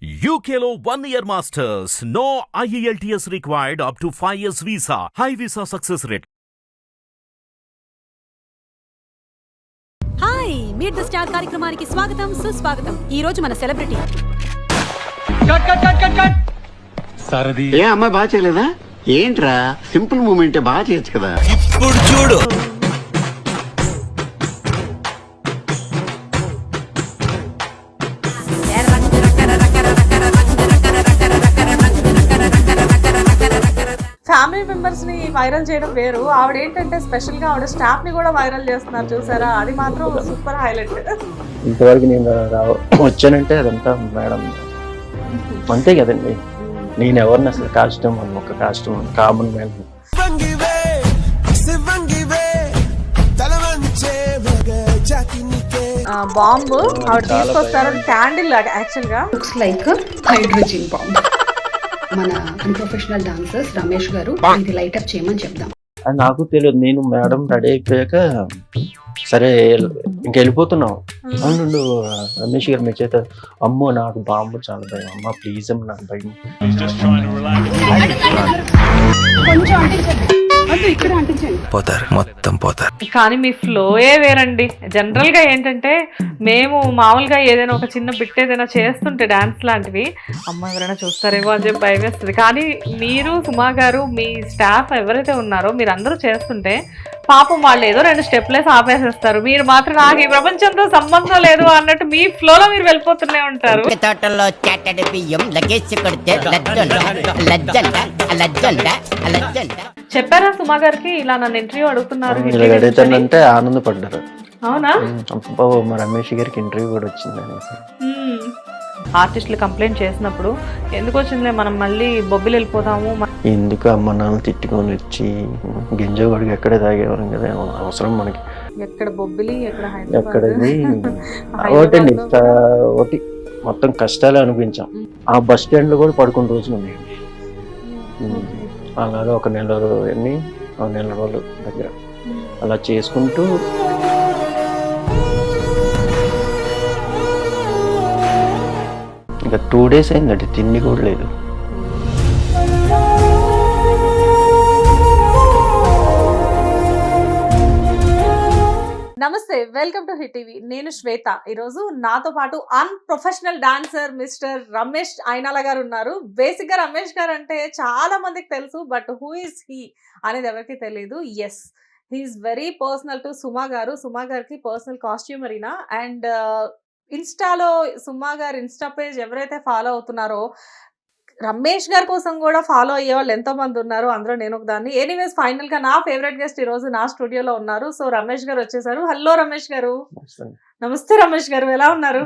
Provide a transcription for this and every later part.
One year masters. No E IELTS required up to 5 years visa. High visa success rate. Hi meet the star కార్యక్రమానికి స్వాగతం సుస్వాగతం. ఈ రోజు మన celebrity. Cut cut cut cut cut Sarathi. ఏ అమ్మాయి బాగా చేయలేదా? ఏంట్రా? సింపుల్ మూమెంట్ బాగా చేయొచ్చు కదా. ఇప్పుడు చూడు. ఫ్యామిలీ మెంబర్స్ని వైరల్ చేయడం వేరు. ఆవిడ ఏంటంటే స్పెషల్గా ఆవిడ స్టాఫ్ని కూడా వైరల్ చేస్తున్నారు చూసారా? అది మాత్రం సూపర్ హైలైట్ ఇంతవరకు నేను రా- వచ్చానంటే అదంతా మేడం. అంతే కదండి. నేను ఎవరిని అసలు కాస్ట్యూమ్ ఒక కాస్ట్యూమ్ కామన్ మ్యాన్ తలవంచే మగ బాంబు ఆవిడ తీసుకొస్తారు క్యాండిల్ యాక్చువల్గా. లుక్స్ లైక్ హైడ్రోజన్ బాంబ్ మన అన్ప్రొఫెషనల్ డాన్సర్స్ రమేష్ గారు ఇది లైట్ అప్ చేయమని చెప్దాం. అది నాకు తెలియదు. నేను మేడం రెడీ అయిపోయాక సరే ఇంక వెళ్ళిపోతున్నాం. అవును రమేష్ గారు మీ చేత అమ్మో నాకు బాంబు చాలా భయం. అమ్మ ప్లీజ్ అమ్మ నాకు భయం. పోతారు మొత్తం పోతారు. కానీ మీ ఫ్లోయే వేరండి. జనరల్గా ఏంటంటే మేము మామూలుగా ఏదైనా ఒక చిన్న బిట్ ఏదైనా చేస్తుంటే డాన్స్ లాంటివి అమ్మ ఎవరైనా చూస్తారేమో అని చెప్పి భయం వేస్తుంది కానీ మీరు సుమా గారు మీ స్టాఫ్ ఎవరైతే ఉన్నారో మీరు అందరూ చేస్తుంటే పాపం వాళ్ళు ఏదో రెండు స్టెప్లేసి ఆపేసేస్తారు. మీరు మాత్రం నాకు ఈ ప్రపంచంతో సంబంధం లేదు అన్నట్టు మీ ఫ్లోలో మీరు వెళ్ళిపోతూనే ఉంటారు. తోటలో చాటడి బియ్యం లగేజ్ కొడితే లజ్జండ లజ్జండ లజ్జండ లజ్జండ. చెప్పారా సుమా గారికి? ఇలా నన్ను ఇంటర్వ్యూ అడుగుతున్నారు. ఇలా అడుగుతానంటే ఆనందపడ్డారు. అవునా? రమేష్ గారికి ఇంటర్వ్యూ కూడా వచ్చింది. అనేసి ఆర్టిస్టులు కంప్లైంట్ చేసినప్పుడు ఎందుకు వచ్చిందిలే మనం మళ్ళీ బొబ్బిలు వెళ్ళిపోతాము? ఎందుకు అమ్మ నాన్న తిట్టుకొని వచ్చి గింజగొడికి ఎక్కడే తాగేవాళ్ళం కదా? అవసరం మనకి. ఎక్కడ బొబ్బిలి ఎక్కడ ఒకటండి ఒకటి మొత్తం కష్టాలే అనిపించాం ఆ బస్ స్టాండ్లో కూడా పడుకున్న రోజులు ఉన్నాయి. ఉమ్. అలాగే ఒక నెల ఎన్ని ఒక నెల రోజులు దగ్గర. అలా చేసుకుంటూ ఇంకా టూ డేస్ అయిందండి తిండి కూడా లేదు. నమస్తే వెల్కమ్ టు హిట్ టీవీ. నేను శ్వేత. ఈరోజు నాతో పాటు unprofessional dancer mister Ramesh Ainala గారు ఉన్నారు. బేసిక్గా రమేష్ గారు అంటే చాలా మందికి తెలుసు బట్ హూ ఇస్ హీ అనేది ఎవరికి తెలియదు yes he is very personal to Suma గారు. సుమా గారికి పర్సనల్ కాస్ట్యూమరీనా అండ్ ఇన్స్టాలో సుమా గారు ఇన్స్టా పేజ్ ఎవరైతే ఫాలో అవుతున్నారో రమేష్ గారి కోసం కూడా ఫాలో అయ్యే వాళ్ళు ఎంతో మంది ఉన్నారు. అందులో నేను ఒక దాన్ని ఎనీవేస్ ఫైనల్గా నా ఫేవరెట్ గెస్ట్ ఈ రోజు నా స్టూడియోలో ఉన్నారు. సో రమేష్ గారు వచ్చేసారు. హలో రమేష్ గారు. నమస్తే రమేష్ గారు. ఎలా ఉన్నారు?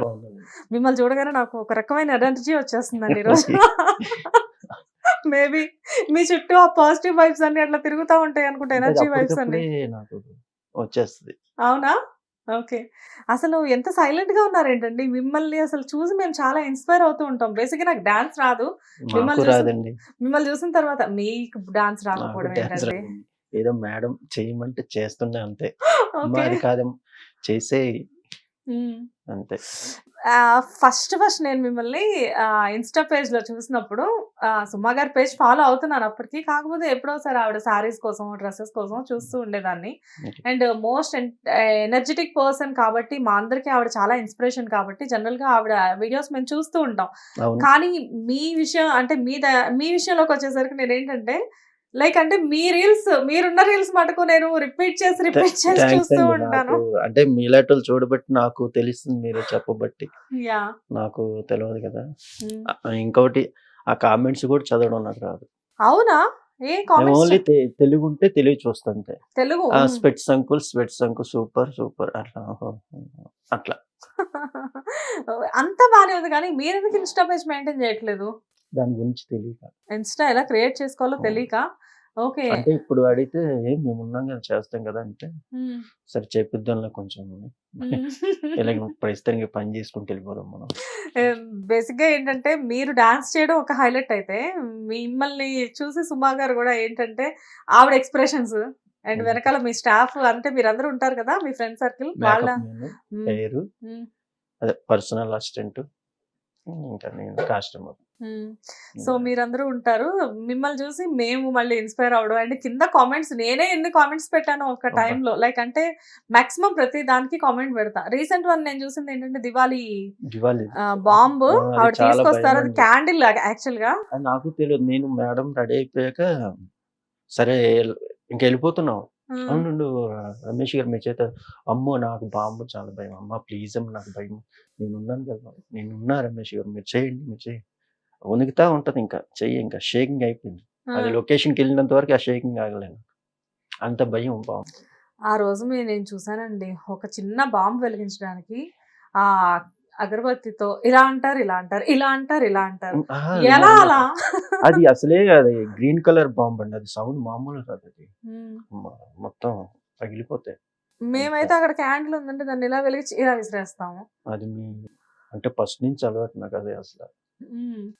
మిమ్మల్ని చూడగానే నాకు ఒక రకమైన ఎనర్జీ వచ్చేస్తుందండి ఈరోజు మేబీ మీ చుట్టూ ఆ పాజిటివ్ వైబ్స్ అన్ని అట్లా తిరుగుతూ ఉంటాయి అనుకుంటా ఎనర్జీ వైబ్స్ అన్ని. వచ్చేస్తుంది. అవునా? ఓకే. అసలు ఎంత సైలెంట్గా ఉన్నారేంటండి? మిమ్మల్ని అసలు చూసి మేము చాలా ఇన్స్పైర్ అవుతూ ఉంటాం. బేసిక్ నాకు డాన్స్ రాదు. మిమ్మల్ని రాదండి. మిమ్మల్ని చూసిన తర్వాత మీకు డాన్స్ రాకపోవడం. ఏదో మేడం చేయమంటే చేస్తుండే అంతే. అది కాదమ్మా చేసే అంతే. ఫస్ట్ ఫస్ట్ నేను మిమ్మల్ని ఇన్స్టా పేజ్లో చూసినప్పుడు సుమా గారి పేజ్ ఫాలో అవుతున్నాను అప్పటికి. కాకపోతే ఎప్పుడోసారి ఆవిడ సారీస్ కోసం డ్రెస్సెస్ కోసం చూస్తూ ఉండేదాన్ని. అండ్ మోస్ట్ ఎనర్జెటిక్ పర్సన్ కాబట్టి మా అందరికి ఆవిడ చాలా ఇన్స్పిరేషన్ కాబట్టి జనరల్గా ఆవిడ వీడియోస్ మేము చూస్తూ ఉంటాం. కానీ మీ విషయం అంటే మీ మీ విషయంలోకి వచ్చేసరికి నేను ఏంటంటే లైక్ అంటే మీ రీల్స్ మీరున్న రీల్స్ మటుకు నేను రిపీట్ చేసి రిపీట్ చేసి చూస్తూ ఉంటాను. అంటే మీలాటోళ్ళు చూడబట్టి నాకు తెలుస్తుంది మీరు చెప్పబట్టి. నాకు తెలియదు కదా. ఆ, ఇంకొకటి ఆ కామెంట్స్ కూడా చదవడం నాకు రాదు. అవునా? ఓన్లీ తెలుగు ఉంటే తెలుగు చూస్తా అంతే. Telugu? Specs uncle specs uncle super super అట్లా. అట్లా. అంత బానే ఉంది కానీ మీరు ఎందుకు ఇన్స్టా పేజ్ మెయింటైన్ చేయట్లేదు? దాని గురించి తెలియక. ఇన్స్టా ఎలా క్రియేట్ చేసుకోవాలో తెలియక? ఓకే అంటే ఇప్పుడు అడిగితే ఏం మేము ఉన్నాం కదా చేస్తాం కదా అంటే సరే చేపిద్దాంలో కొంచెం ఇలా ప్రస్తుతానికి పని చేసుకుంటూ వెళ్ళిపోదాం మనం. బేసిక్గా ఏంటంటే మీరు డాన్స్ చేయడం ఒక హైలైట్ అయితే మిమ్మల్ని చూసి సుమా గారు కూడా ఏంటంటే ఆవిడ ఎక్స్ప్రెషన్స్ అండ్ Mhm. వెనకాల మీ స్టాఫ్ అంటే మీరందరూ ఉంటారు కదా మీ ఫ్రెండ్ సర్కిల్ వాళ్ళ మ్మ్. అదే పర్సనల్ అసిస్టెంట్ ఇంకా నేను కస్టమర్ సో మీరందరూ ఉంటారు. మిమ్మల్ని చూసి మేము మళ్ళీ ఇన్స్పైర్ అవడం అండ్ కింద కామెంట్స్ నేనే ఎన్ని కామెంట్స్ పెట్టాను ఒక. టైంలో. లైక్ అంటే మాక్సిమం ప్రతి దానికి కామెంట్ పెడతా. రీసెంట్ వన్ నేను చూసింది ఏంటంటే దివాళీ దివాలి బాంబ్. ఆవిడ తీసుకొస్తారు. అది క్యాండిల్ యాక్చువల్గా నాకు తెలియదు. నేను మేడం రెడీ అయిపోయాక సరే ఇంకా వెళ్ళిపోతున్నాం. ఉమ్, అవునండు రమేష్ గారు మీ చేత అమ్మో నాకు బాంబు చాలా భయం. అమ్మ ప్లీజ్ అమ్మ నాకు భయం. నేను ఉన్నాను కదా. నేనున్నా రమేష్ గారు. మీరు చేయండి మీరు చేయండి. వణుకుతా ఉంటది ఇంకా చెయ్యి ఇంకా షేకింగ్ అయిపోయింది. అది. లొకేషన్కి వెళ్ళినంత వరకు ఆ షేకింగ్ ఆగలేను అంత భయం బాంబు ఆ రోజు మీ- నేను చూసానండి ఒక చిన్న బాంబు వెలిగించడానికి ఆ అగరబత్తితో ఇలా అంటారు ఇలా అంటారు ఇలా అంటారు ఇలా అంటారు. ఎలా. అలా? అది అసలే అది గ్రీన్ కలర్ బాంబ్ అండి అది సౌండ్ మామూలు కాదు అది. మొత్తం పగిలిపోతాయి. మేమైతే అక్కడ క్యాండిల్ ఉందంటే దాన్ని ఇలా వెలిగించి ఇలా విసిరేస్తాము. అది మీ అంటే ఫస్ట్ నుంచి అలవాటు నాకు అదే అసలు.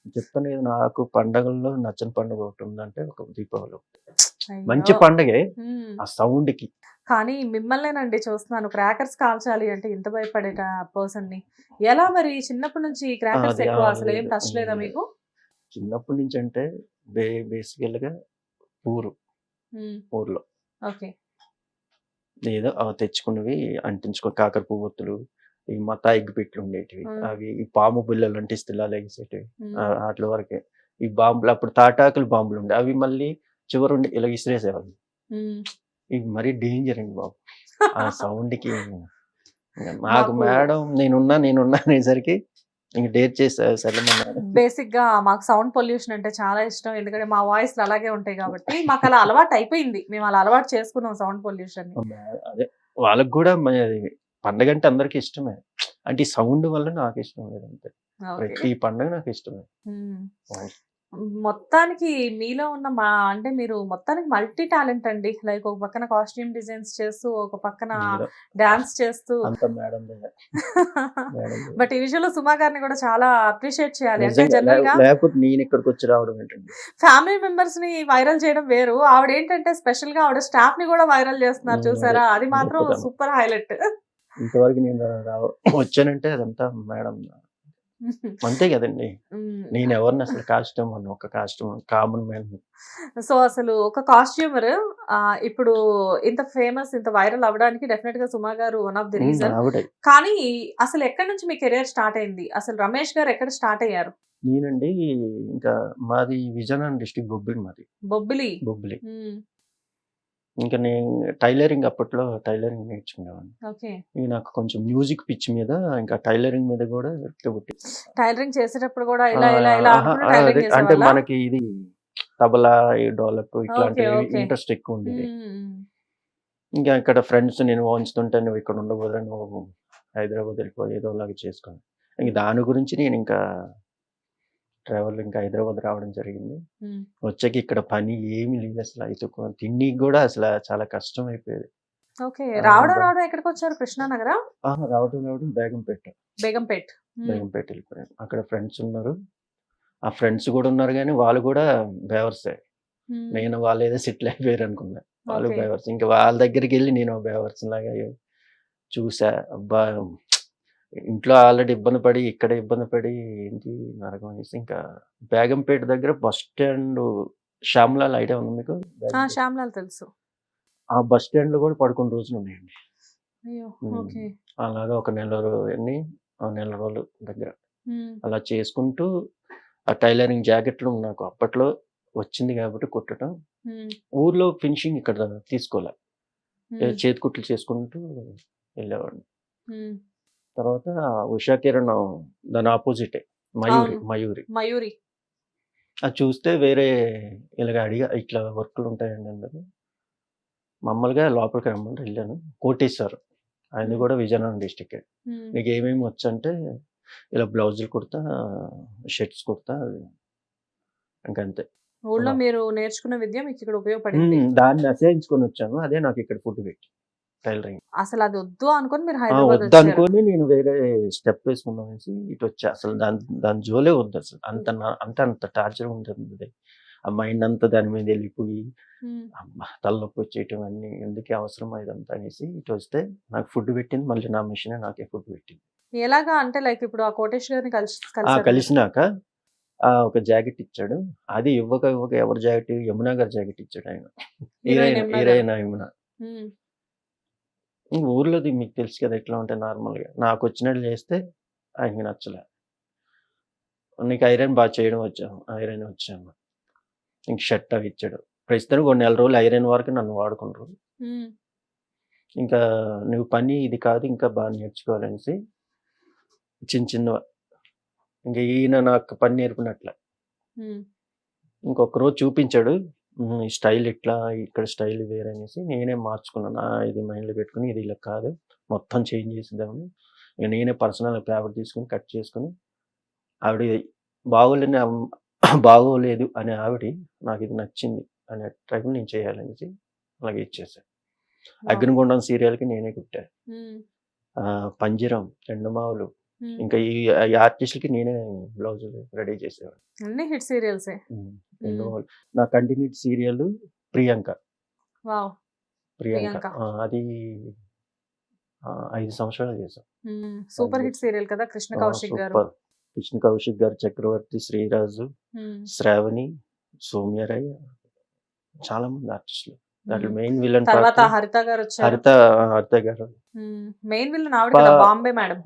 చెప్తాను కదా నాకు పండగల్లో నచ్చని పండుగ ఒకటి ఉందంటే ఒక దీపావళి. మంచి పండగే. ఆ సౌండ్కి కానీ మిమ్మల్నేనండి చూస్తున్నాను. క్రాకర్స్ కాల్చాలి అంటే ఇంత భయపడే పర్సన్ని ఎలా మరి చిన్నప్పటి నుంచి క్రాకర్స్ ఎక్కువ అసలు ఏం టచ్ లేదా. మీకు? చిన్నప్పటి నుంచి అంటే బే బేసికల్గా ఊరు. ఊర్లో. ఓకే. ఏదో తెచ్చుకున్నవి అంటించుకో కాకర పువ్వొత్తులు. ఈ మతా పెట్లు ఉండేటివి. అవి ఈ పాము బిళ్ళలు అంటే స్థిలాలు ఎగిసేటివి అట్ల వరకే. ఈ బాంబులు అప్పుడు తాటాకులు బాంబులు ఉండే అవి మళ్ళీ చివరి ఉండి ఇలా ఇసిరేసేవాళ్ళు ఇవి మరీ డేంజర్ అండి బాబు. ఆ సౌండ్కి నాకు మాకు- మేడం నేనున్నా నేనున్నా అనేసరికి ఇంక సరేమన్నారు బేసిక్గా మాకు సౌండ్ పొల్యూషన్ అంటే చాలా ఇష్టం. ఎందుకంటే మా వాయిస్ అలాగే ఉంటాయి కాబట్టి మాకు అలా అలవాటు అయిపోయింది. మేము అలా అలవాటు చేసుకున్నాం సౌండ్ పొల్యూషన్ అదే వాళ్ళకి కూడా పండగ అంటే అందరికి ఇష్టమే. అంటే ఈ సౌండ్ వల్ల నాకు ఇష్టం లేదు అంతే. ప్రతి పండగ నాకు ఇష్టమే. మొత్తానికి మీలో ఉన్న మా అంటే మీరు మొత్తానికి మల్టీ టాలెంట్ అండి. లైక్ ఒక పక్కన కాస్ట్యూమ్ డిజైన్స్ చేస్తూ ఒక పక్కన డాన్స్ చేస్తూ. బట్ ఈ విషయంలో సుమా గారిని కూడా చాలా అప్రిషియేట్ చేయాలి. అంటే జనరల్గా నేను ఇక్కడికి వచ్చి రావడం ఏంటండి? ఫ్యామిలీ మెంబర్స్ని వైరల్ చేయడం వేరు. ఆవిడ ఏంటంటే స్పెషల్గా ఆవిడ స్టాఫ్ని కూడా వైరల్ చేస్తున్నారు. చూసారా? అదే. మాత్రం. Super highlight. ఇంతవరకు నేను వచ్చానంటే అదంతా మేడం అంతే కదండి. నేను ఎవరిని అసలు కాస్ట్యూమ్ అని ఒక కాస్ట్యూమ్ కామన్ మ్యాన్. సో అసలు ఒక కాస్ట్యూమర్ ఇప్పుడు ఇంత ఫేమస్ ఇంత వైరల్ అవ్వడానికి డెఫినెట్గా సుమా గారు వన్ ఆఫ్ ది రీజన్. కానీ అసలు ఎక్కడి నుంచి మీ కెరియర్ స్టార్ట్ అయింది? అసలు రమేష్ గారు ఎక్కడ స్టార్ట్ అయ్యారు? నేనండి ఇంకా మాది విజయనగరం డిస్టిక్ బొబ్బిలి మాది. బొబ్బిలి. బొబ్బిలి. ఇంకా నేను టైలరింగ్ అప్పట్లో టైలరింగ్ నేర్చుకునేవాడిని ఓకే ఇక నాకు కొంచెం మ్యూజిక్ పిచ్ మీద ఇంకా టైలరింగ్ మీద కూడా పుట్టి టైలరింగ్ చేసేటప్పుడు కూడా ఇలా ఇలా అంటే? మనకి ఇది తబలా ఈ డోలక్ ఇట్లాంటి Okay, okay. ఇంట్రెస్ట్ ఎక్కువ ఉండేది. ఇంకా ఇక్కడ ఫ్రెండ్స్ నేను వంచుతుంటే నువ్వు ఇక్కడ ఉండబోదు నువ్వు హైదరాబాద్ వెళ్ళిపో ఏదో అలాగే చేసుకోను ఇంక దాని గురించి నేను ఇంకా ట్రావెల్ ఇంకా హైదరాబాద్ రావడం జరిగింది. వచ్చాక ఇక్కడ పని ఏమీ లేదు అసలు. అయితే తిండికి కూడా అసలు చాలా కష్టం అయిపోయేది. ఓకే. రావడం రావడం ఎక్కడికి వచ్చారు? కృష్ణానగర రావడం రావడం బేగంపేట. బేగంపేట్. బేగంపేట వెళ్ళిపోయాను అక్కడ ఫ్రెండ్స్ ఉన్నారు. ఆ ఫ్రెండ్స్ కూడా ఉన్నారు కానీ వాళ్ళు కూడా బేవర్సే. నేను వాళ్ళు ఏదో సెటిల్ అయిపోయారు అనుకున్నా. వాళ్ళు. బేవర్స్. ఇంకా వాళ్ళ దగ్గరికి వెళ్ళి నేను బేవర్స్ లాగా చూసా. అబ్బా! ఇంట్లో ఆల్రెడీ ఇబ్బంది పడి ఇక్కడ ఇబ్బంది పడి ఏంటి నరకం అనేసి ఇంకా బేగంపేట దగ్గర బస్ స్టాండ్ శ్యామ్లాల్ ఐడియా ఉంది మీకు. శ్యామ్లాల్ తెలుసు ఆ బస్ స్టాండ్లో కూడా పడుకున్న రోజులు ఉన్నాయండి అలాగా ఒక నెల ఆ నెల రోజులు దగ్గర. అలా చేసుకుంటూ ఆ టైలరింగ్ జాకెట్లు నాకు అప్పట్లో వచ్చింది కాబట్టి కుట్టడం. ఊర్లో ఫినిషింగ్ ఇక్కడ తీసుకోలే ఏ మ్మ్. చేతి కుట్లు చేసుకుంటూ వెళ్ళేవాడిని. తర్వాత ఉషా కిరణ్ దాని ఆపోజిటే మయూరి. మయూరి. మయూరి. అది చూస్తే వేరే ఇలాగ అడిగా ఇట్లా వర్కులు ఉంటాయండి అందరు. మామూలుగా లోపలికి రమ్మంటే వెళ్ళాను. కోటేశ్వర్ ఆయన కూడా విజయనగరం డిస్టిక్. నీకు ఏమేమి వచ్చంటే ఇలా బ్లౌజులు కుడతా షర్ట్స్ కుడతా ఇంకంతే. ఊళ్ళో. మీరు నేర్చుకున్న విద్య మీకు ఇక్కడ ఉపయోగపడింది. దాన్ని అసహించుకొని వచ్చాను. అదే నాకు ఇక్కడ ఫుడ్ పెట్టి. టైలరింగ్. అసలు అది వద్దు అనుకుని మీరు హైదరాబాద్ వద్దు అనుకొని నేను వేరే స్టెప్ వేసుకుందాం అనేసి ఇటు వచ్చా అసలు దాని దాని జోలే వద్దు అసలు. అంత అంత అంత టార్చర్ ఉంటుంది. ఆ మైండ్ అంతా దాని మీద వెళ్ళిపోయి తలనొప్పి వచ్చేయటం అన్ని ఎందుకే అవసరం ఇదంతా అనేసి ఇటు వస్తే నాకు ఫుడ్ పెట్టింది. మళ్ళీ నా మిషన్ నాకే ఫుడ్ పెట్టింది. ఎలాగా అంటే లైక్ ఇప్పుడు ఆ కోటేష్ గారిని కలిసి కలిసినాక ఆ ఒక జాకెట్ ఇచ్చాడు. అది ఇవ్వక ఇవ్వక ఎవరి జాకెట్? యమునా గారి జాకెట్ ఇచ్చాడు ఆయన. Heroine heroine Yamuna heroine Yamuna ఉమ్, ఇంక ఊర్లోది మీకు తెలుసు కదా ఎట్లా ఉంటాయి నార్మల్గా. నాకు వచ్చినట్లు చేస్తే ఆయనకి నచ్చలే. నీకు ఐరన్ బాగా చేయడం వచ్చాము ఐరన్ వచ్చాము ఇంక షర్ట్ అవి ఇచ్చాడు. ప్రస్తుతానికి కొన్ని నెల రోజులు ఐరన్ వరకు నన్ను వాడుకుంటారు. ఇంకా నువ్వు పని ఇది కాదు ఇంకా బాగా నేర్చుకోవాలనేసి చిన్న చిన్న ఇంకా ఈయన నాకు పని నేర్పినట్లే. ఇంకొక రోజు చూపించాడు. "ఉమ్, ఈ స్టైల్ ఇట్లా ఇక్కడ స్టైల్ వేరే అనేసి నేనే మార్చుకున్నాను. "ఆ, ఇది మైండ్లో పెట్టుకుని ఇది ఇలా కాదు. మొత్తం చేంజ్ చేసేద్దామని. ఇక నేనే పర్సనల్ పేపర్ తీసుకుని కట్ చేసుకుని ఆవిడ బాగోలేని బాగోలేదు అనే ఆవిడ నాకు ఇది నచ్చింది అనే టైప్ నేను చేయాలనేసి అలాగే ఇచ్చేసాను అగ్నిగుండం సీరియల్కి నేనే కుట్టాను. పంజరం ఎండమావులు. ఇంకా ఈ ఆర్టిస్టులకి నేనే బ్లౌజ్ రెడీ చేసేవాడు అన్ని హిట్ సీరియల్సే. నా continued serial Priyanka. Wow. Priyanka. అది ఐదు సంవత్సరాలు చేశాం. సూపర్ హిట్ సీరియల్ కదా కృష్ణ కౌశిక్ గారు. కృష్ణ కౌశిక్ గారు చక్రవర్తి శ్రీరాజు శ్రావణి సౌమ్యరాయ్ చాలా మంది ఆర్టిస్టులు. దాంట్లో. మెయిన్ విలన్ తర్వాత హరిత గారు వచ్చారు హరిత హరిత గారు. మెయిన్ విలన్ ఆవిడ బాంబే మేడం.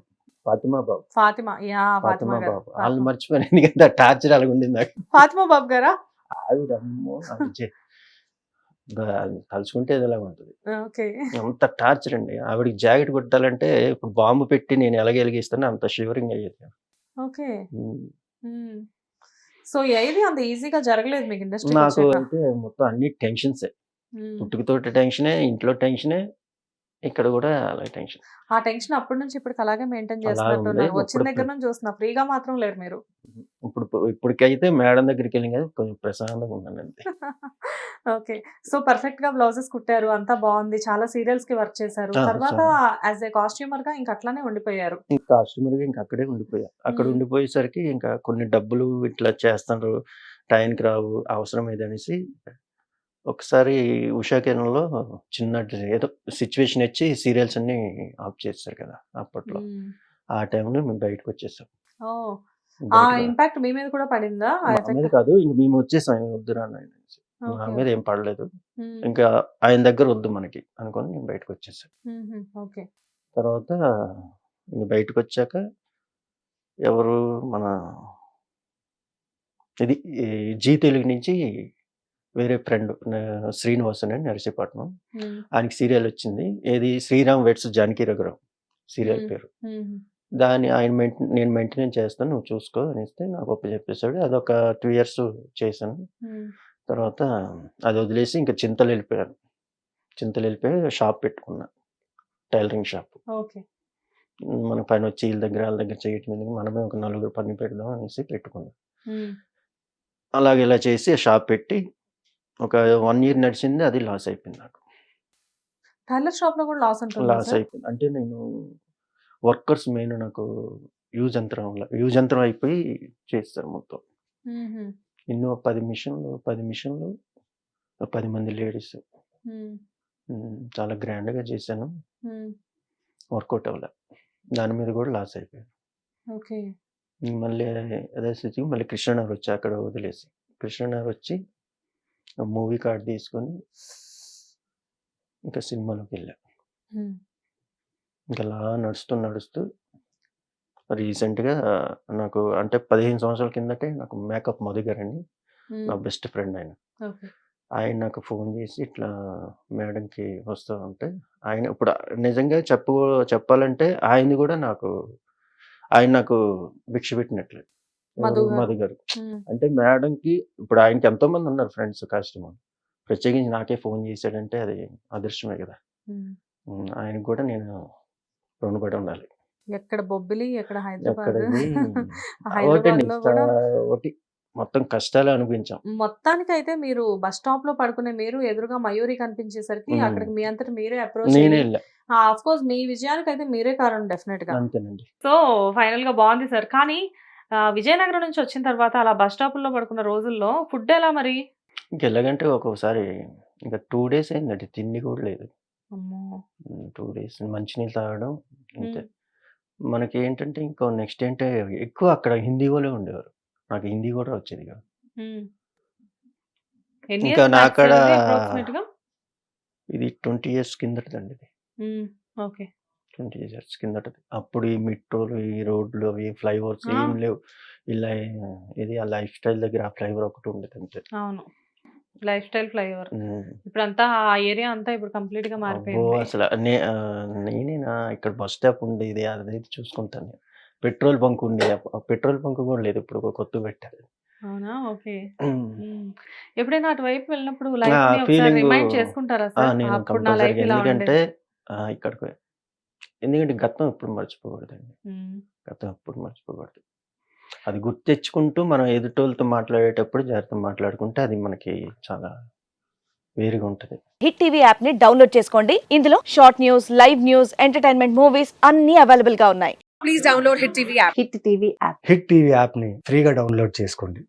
ఫాతిమా బాబు. ఫాతిమా యా ఫాతిమా బాబు. వాళ్ళు మర్చిపోయాను ఎందుకంటే టార్చర్ అలాగ ఉండింది నాకు. ఫాతిమా బాబు గారా? ఆవిడ అమ్మో బా- తలుచుకుంటే ఉంటుంది. అంత టార్చర్ అండి. ఆవిడకి జాకెట్ కుట్టాలంటే ఇప్పుడు బాంబు పెట్టి నేను ఎలాగ వెలిగిస్తానో అంత షివరింగ్ అయ్యేది. ఓకే. సో ఏది అంత ఈజీగా జరగలేదు మీకు ఇండస్ట్రీ నాకు అయితే మొత్తం అన్ని టెన్షన్సే. పుట్టుకతోటి టెన్షనే ఇంట్లో టెన్షనే ఇక్కడ కూడా అలా టెన్షన్. ఆ టెన్షన్ అప్పటి నుంచి ఇప్పటికి అలాగే మెయింటైన్ అలా చేస్తున్నట్టు ఉంది. వచ్చిన దగ్గర నుంచి చూస్తున్నా ఫ్రీగా మాత్రం లేరు మీరు. ఇప్పుడు ఇప్పటికైతే మేడం దగ్గరికి వెళ్ళి కదా కొంచెం ప్రశాంతంగా ఉన్నాను అంతే. ఓకే. సో పర్ఫెక్ట్గా బ్లౌజెస్ కుట్టారు. అంతా బాగుంది. చాలా సీరియల్స్కి వర్క్ చేశారు. తర్వాత యాజ్ ఏ కాస్ట్యూమర్గా ఇంకా అట్లానే ఉండిపోయారు. ఇంకా కస్టమర్గా ఇంకా అక్కడే ఉండిపోయా. అక్కడ. ఉండిపోయేసరికి ఇంకా కొన్ని డబ్బులు ఇట్లా చేస్తారు టైంకి రావు. అవసరం ఏదనేసి ఒకసారి ఉషా కిరణంలో చిన్న ఏదో సిచ్యువేషన్ వచ్చి సీరియల్స్ అన్ని ఆఫ్ చేస్తారు కదా అప్పట్లో. ఆ టైంలో మేము బయటకు వచ్చేసాం ఆ ఇంపాక్ట్ మీ మీద కూడా పడిందా? మీద కాదు ఇంక మేము వచ్చేసాం వద్దురా అని అనేసి. మా మీద. ఏం పడలేదు. ఇంకా ఆయన దగ్గర వద్దు మనకి అనుకొని నేను బయటకు వచ్చేసాను. ఓకే తర్వాత ఇంక బయటకు వచ్చాక ఎవరు మన ఇది జీ తెలుగు నుంచి వేరే ఫ్రెండ్ శ్రీనివాస్ అని నరసీపట్నం. ఆయనకి సీరియల్ వచ్చింది. ఏది? Sriram weds Janaki Raghuram serial. పేరు. దాన్ని ఆయన మెయింట నేను మెయింటెనెన్స్ చేస్తాను నువ్వు చూసుకో అనేస్తే నాకు ఒప్ప చెప్పేశాడు. అదొక టూ ఇయర్స్ చేశాను. తర్వాత అది వదిలేసి ఇంకా చింతలు వెళ్ళిపోయాను. చింతలు వెళ్ళిపోయి షాప్ పెట్టుకున్నా. Tailoring shop. ఓకే. మన పైన వచ్చి వీళ్ళ దగ్గర వాళ్ళ దగ్గర చేయటం మనమే ఒక నలుగురు పని పెడదాం అనేసి పెట్టుకున్నాం. అలాగే ఇలా చేసి షాప్ పెట్టి ఒక వన్ ఇయర్ నడిచింది అది లాస్ అయిపోయింది నాకు. టైలర్ షాప్లో కూడా లాస్ ఉంటుంది లాస్ అయిపోయింది. అంటే నేను వర్కర్స్ మెయిన్ నాకు యూజ్ యంత్రం యూజ్ యంత్రం అయిపోయి చేస్తారు మొత్తం. ఎన్నో పది మిషన్లు పది మిషన్లు పది మంది లేడీస్. చాలా గ్రాండ్గా చేశాను. వర్కౌట్ అవ్వలే. దాని మీద కూడా లాస్ అయిపోయాను. ఓకే. మళ్ళీ అదే స్థితికి మళ్ళీ కృష్ణనగర్ వచ్చి అక్కడ వదిలేసి కృష్ణనగర్ వచ్చి మూవీ కార్డ్ తీసుకొని ఇంకా సినిమాలోకి వెళ్ళా. ఇంకా అలా నడుస్తూ నడుస్తూ రీసెంట్గా నాకు అంటే పదిహేను సంవత్సరాల కిందటే నాకు మేకప్ మధు గారు అని నా బెస్ట్ ఫ్రెండ్ ఆయన. ఆయన నాకు ఫోన్ చేసి ఇట్లా మేడంకి వస్తా ఉంటే ఆయన ఇప్పుడు నిజంగా చెప్పు చెప్పాలంటే ఆయనది కూడా నాకు ఆయన నాకు భిక్ష పెట్టినట్లే. మధు? గారు. అంటే మేడంకి ఇప్పుడు ఆయనకి ఎంతో మంది ఉన్నారు ఫ్రెండ్స్ కస్టమర్. ప్రత్యేకించి నాకే ఫోన్ చేశాడంటే అది అదృష్టమే కదా. ఆయనకు కూడా నేను రుణపడి ఉండాలి. ఎక్కడ బొబ్బిలి ఎక్కడ హైదరాబాద్? ఒకటి మొత్తం కష్టాలు అనిపించాం మొత్తానికి అయితే మీరు బస్ స్టాప్లో పడుకునే మీరు ఎదురుగా మయూరి కనిపించేసరికి. అక్కడికి మీ అంతటి మీరే అప్రోచ్ ఆఫ్ కోర్స్ మీ విజయానికి అయితే మీరే కారణం డెఫినెట్గా అంతేనండి. సో ఫైనల్గా బాగుంది సార్. కానీ విజయనగరం నుంచి వచ్చిన తర్వాత అలా బస్ స్టాప్లో పడుకున్న రోజుల్లో ఫుడ్ ఎలా మరి? ఇంకెలాగంటే ఒక్కొక్కసారి ఇంకా టూ డేస్ అయిందండి తిండి కూడా లేదు. టూ డేస్ మంచినీళ్ళు తాగడం అంతే. మనకి ఏంటంటే ఇంకో నెక్స్ట్ ఏంటంటే ఎక్కువ అక్కడ హిందీ వాళ్ళే ఉండేవారు. నాకు హిందీ కూడా వచ్చేది కాదు. ఇంకా అక్కడ ఇది ట్వంటీ ఇయర్స్ కిందటండి ఇది. ఓకే. ట్వంటీ ఇయర్స్ కిందటది. అప్పుడు ఈ మెట్రోలు ఈ రోడ్లు అవి ఫ్లైఓవర్స్. ఏం లేవు. ఇలా ఇది ఆ లైఫ్ స్టైల్ దగ్గర ఆ ఫ్లైఓవర్ ఒకటి ఉండేది అంతే. అవును. Lifestyle flyover. ఇప్పుడు అంతా ఆ ఏరియా అంతా ఇప్పుడు కంప్లీట్గా మారిపోయింది. అసలు నేనేనా ఇక్కడ బస్ స్టాప్ ఉండేది అది చూసుకుంటాను. పెట్రోల్ బంక్ ఉండేది ఆ పెట్రోల్ బంక్ కూడా లేదు ఇప్పుడు ఒక కొత్త పెట్టారు. అవునా? ఓకే. ఎప్పుడైనా అటువైపు వెళ్ళినప్పుడు లైఫ్ రిమైండ్ చేసుకుంటారా సార్? ఎందుకంటే ఇక్కడికి ఎందుకంటే గతం ఎప్పుడు మర్చిపోకూడదండి. గతం ఎప్పుడు మర్చిపోకూడదు. అది గుర్తు తెచ్చుకుంటూ మనం ఎదుటోళ్ళతో మాట్లాడేటప్పుడు జాగ్రత్త మాట్లాడుకుంటే అది మనకి చాలా వేరుగా ఉంటుంది. హిట్ టీవీ యాప్ని డౌన్లోడ్ చేసుకోండి. ఇందులో short news live news entertainment movies అన్ని అవైలబుల్గా ఉన్నాయి. Please download hit TV app. Hit TV app. Hit TV యాప్ని ఫ్రీగా డౌన్లోడ్ చేసుకోండి.